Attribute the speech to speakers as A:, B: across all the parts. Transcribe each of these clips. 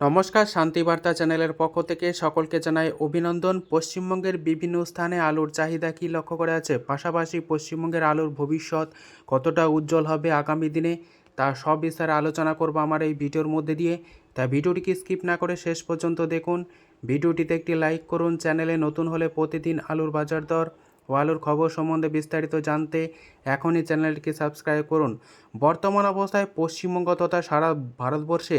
A: নমস্কার, শান্তিবার্তা চ্যানেলের পক্ষ থেকে সকলকে জানাই অভিনন্দন। পশ্চিমবঙ্গের বিভিন্ন স্থানে আলুর চাহিদা কী লক্ষ্য করা আছে পাশাপাশি পশ্চিমবঙ্গের আলুর ভবিষ্যৎ কতটা উজ্জ্বল হবে আগামী দিনে, তা সব বিস্তারে আলোচনা করব আমার এই ভিডিওর মধ্যে দিয়ে। তা ভিডিওটিকে স্কিপ না করে শেষ পর্যন্ত দেখুন। ভিডিওটিতে একটি লাইক করুন। চ্যানেলে নতুন হলে প্রতিদিন আলুর বাজার দর ও আলুর খবর সম্বন্ধে বিস্তারিত জানতে এখনই চ্যানেলটিকে সাবস্ক্রাইব করুন। বর্তমান অবস্থায় পশ্চিমবঙ্গ তথা সারা ভারতবর্ষে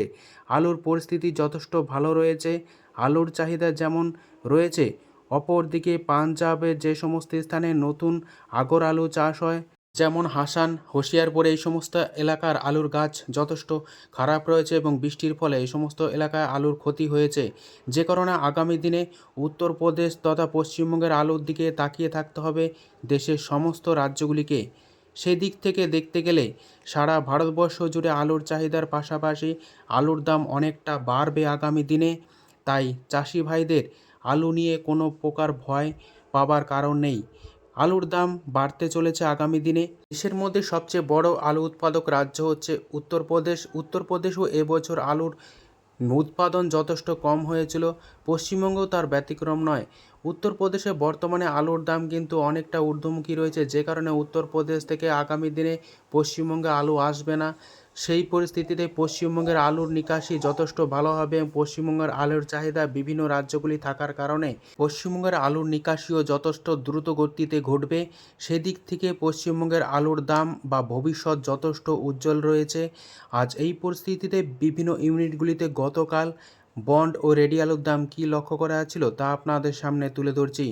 A: আলুর পরিস্থিতি যথেষ্ট ভালো রয়েছে। আলুর চাহিদা যেমন রয়েছে, অপরদিকে পাঞ্জাবের যে সমস্ত স্থানে নতুন আগর আলু চাষ হয় যেমন হাসান, হোশিয়ারপুর এই সমস্ত এলাকার আলুর গাছ যথেষ্ট খারাপ রয়েছে এবং বৃষ্টির ফলে এই সমস্ত এলাকায় আলুর ক্ষতি হয়েছে। যে কারণে আগামী দিনে উত্তরপ্রদেশ তথা পশ্চিমবঙ্গের আলুর দিকে তাকিয়ে থাকতে হবে দেশের সমস্ত রাজ্যগুলিকে। সেদিক থেকে দেখতে গেলে সারা ভারতবর্ষ জুড়ে আলুর চাহিদার পাশাপাশি আলুর দাম অনেকটা বাড়বে আগামী দিনে। তাই চাষি ভাইদের আলু নিয়ে কোনো প্রকার ভয় পাবার কারণ নেই। আলুর দাম বাড়তে চলেছে আগামী দিনে। দেশের মধ্যে সবচেয়ে বড় আলু উৎপাদক রাজ্য হচ্ছে উত্তরপ্রদেশ। উত্তরপ্রদেশও এবছর আলুর উৎপাদন যথেষ্ট কম হয়েছিল। পশ্চিমবঙ্গও তার ব্যতিক্রম নয়। উত্তরপ্রদেশে বর্তমানে আলুর দাম কিন্তু অনেকটা ঊর্ধ্বমুখী রয়েছে। যে কারণে উত্তরপ্রদেশ থেকে আগামী দিনে পশ্চিমবঙ্গে আলু আসবে না। সেই পরিস্থিতিতে পশ্চিমবঙ্গের আলুর নিকাশি যথেষ্ট ভালো হবে পশ্চিমবঙ্গের আলুর চাহিদা বিভিন্ন রাজ্যগুলি থাকার কারণে পশ্চিমবঙ্গের আলুর নিকাশিও যথেষ্ট দ্রুত গতিতে ঘটবে। সেদিক থেকে পশ্চিমবঙ্গের আলুর দাম বা ভবিষ্যৎ যথেষ্ট উজ্জ্বল রয়েছে। আজ এই পরিস্থিতিতে বিভিন্ন ইউনিটগুলিতে গতকাল বন্ড ও রেডি আলুর দাম কী লক্ষ্য করা ছিল তা আপনাদের সামনে তুলে ধরছি।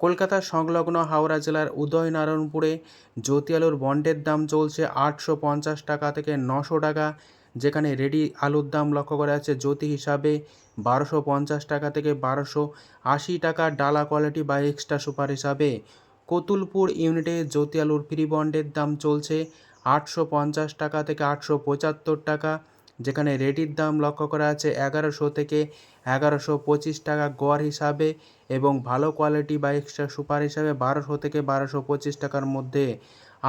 A: কলকাতার সংলগ্ন হাওড়া জেলার উদয়নারায়ণপুরে জ্যোতি আলুর বন্ডের দাম চলছে আটশো পঞ্চাশ টাকা থেকে নশো টাকা, যেখানে রেডি আলুর দাম লক্ষ্য করা যাচ্ছে জ্যোতি হিসাবে বারোশো পঞ্চাশ টাকা থেকে বারোশো আশি টাকা ডালা কোয়ালিটি বা এক্সট্রা সুপার হিসাবে। কতুলপুর ইউনিটে জ্যোতি আলুর ফ্রি বন্ডের দাম চলছে আটশো পঞ্চাশ টাকা থেকে আটশো পঁচাত্তর টাকা যেখানে রেডির দাম লক্ষ্য করা আছে এগারোশো থেকে এগারোশো পঁচিশ টাকা গড় হিসাবে এবং ভালো কোয়ালিটি বা এক্সট্রা সুপার হিসাবে বারোশো থেকে বারোশো পঁচিশ টাকার মধ্যে।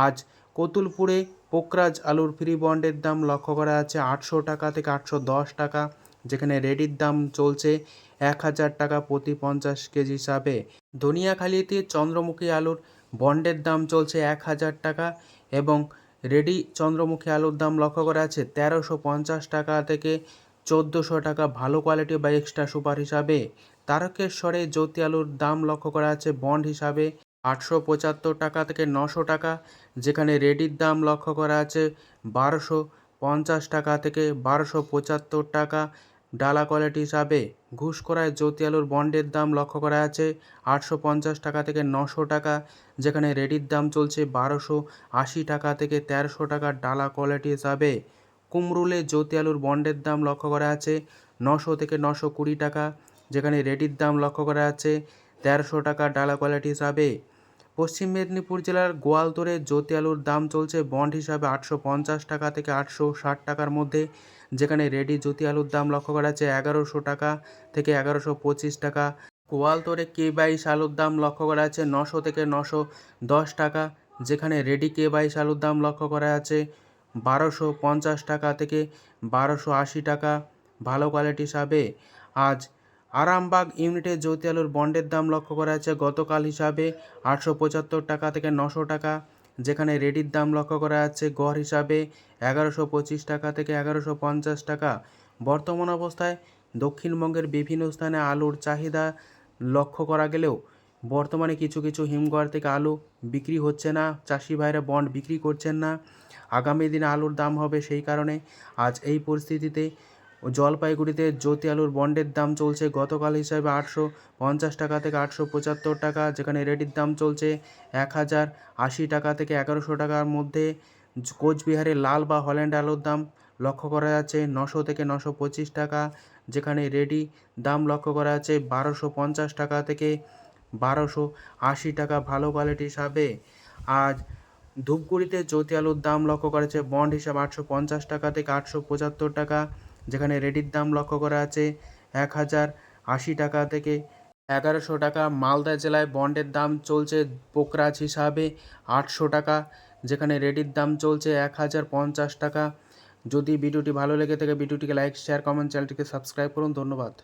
A: আজ কতুলপুরে পোকরাজ আলুর ফ্রি বন্ডের দাম লক্ষ্য করা আছে আটশো টাকা থেকে আটশো দশ টাকা, যেখানে রেডির দাম চলছে এক হাজার টাকা প্রতি পঞ্চাশ কেজি হিসাবে। ধনিয়াখালিতে চন্দ্রমুখী আলুর বন্ডের দাম চলছে এক হাজার টাকা এবং রেডি চন্দ্রমুখী আলুর দাম লক্ষ্য করা আছে তেরোশো পঞ্চাশ টাকা থেকে চোদ্দোশো টাকা ভালো কোয়ালিটি বা এক্সট্রা সুপার হিসাবে। তারকেশ্বরে জ্যোতি আলুর দাম লক্ষ্য করা আছে বন্ড হিসাবে আটশো পঁচাত্তর টাকা থেকে নশো টাকা, যেখানে রেডির দাম লক্ষ্য করা আছে বারোশো পঞ্চাশ টাকা থেকে বারোশো পঁচাত্তর টাকা ডালা কোয়ালিটি হিসাবে ঘুষকরায় জ্যোতি আলুর বন্ডের দাম লক্ষ্য করা আছে আটশো পঞ্চাশ টাকা থেকে নশো টাকা, যেখানে রেডির দাম চলছে বারোশো আশি টাকা থেকে তেরোশো টাকা ডালা কোয়ালিটি হিসাবে। কুমরুলে জ্যোতি আলুর বন্ডের দাম লক্ষ্য করা আছে নশো থেকে নশো কুড়ি টাকা, যেখানে রেডির দাম লক্ষ্য করা আছে তেরোশো টাকা ডালা কোয়ালিটি হিসাবে। পশ্চিম মেদিনীপুর জেলার গোয়ালতরে জ্যোতি আলুর দাম চলছে বন্ড হিসাবে আটশো পঞ্চাশ টাকা থেকে আটশো ষাট টাকার মধ্যে, যেখানে রেডি জ্যোতি আলুর দাম লক্ষ্য করা আছে এগারোশো টাকা থেকে এগারোশো পঁচিশ টাকা। গোয়ালতরে কে বাইশ আলুর দাম লক্ষ্য করা আছে নশো থেকে নশো দশ টাকা, যেখানে রেডি কে বাইশ আলুর দাম লক্ষ্য করা আছে বারোশো পঞ্চাশ টাকা থেকে বারোশো আশি টাকা। ভালো কোয়ালিটি হিসাবে আজ আরামবাগ ইউনিটে জ্যোতি আলুর বন্ডের দাম লক্ষ্য করা আছে গতকাল হিসাবে আটশো পঁচাত্তর টাকা থেকে নশো টাকা, যেখানে রেডির দাম লক্ষ্য করা যাচ্ছে গড় হিসাবে এগারোশো পঁচিশ টাকা থেকে এগারোশো পঞ্চাশ টাকা। বর্তমান অবস্থায় দক্ষিণবঙ্গের বিভিন্ন স্থানে আলুর চাহিদা লক্ষ্য করা গেলেও বর্তমানে কিছু কিছু হিমঘর থেকে আলু বিক্রি হচ্ছে না, চাষি ভাইরা বন্ড বিক্রি করছেন না। আগামী দিনে আলুর দাম হবে সেই কারণে আজ এই পরিস্থিতিতে জলপাইগুড়িতে জ্যোতি আলুর বন্ডের দাম চলছে গতকাল হিসাবে আটশো পঞ্চাশ টাকা থেকে আটশো পঁচাত্তর টাকা, যেখানে রেডির দাম চলছে এক হাজার আশি টাকা থেকে এগারোশো টাকার মধ্যে। কোচবিহারে লাল বা হল্যান্ড আলুর দাম লক্ষ্য করা যাচ্ছে নশো থেকে নশো পঁচিশ টাকা, যেখানে রেডি দাম লক্ষ্য করা যাচ্ছে বারোশো পঞ্চাশ টাকা থেকে বারোশো আশি টাকা ভালো কোয়ালিটি হিসাবে আজ ধূপগুড়িতে জ্যোতি আলুর দাম লক্ষ্য করেছে বন্ড হিসাবে আটশো পঞ্চাশ টাকা থেকে আটশো পঁচাত্তর টাকা যেখানে রেডির দাম লক্ষ্য করা আছে এক হাজার আশি টাকা থেকে এগারোশো টাকা। মালদা জেলায় বন্ডের দাম চলছে পোকরাজ হিসাবে আটশো টাকা, যেখানে রেডির দাম চলছে এক হাজার পঞ্চাশ টাকা। যদি ভিডিওটি ভালো লেগে থাকে, ভিডিওটিকে লাইক, শেয়ার, কমেন্ট, চ্যানেলটিকে সাবস্ক্রাইব করুন। ধন্যবাদ।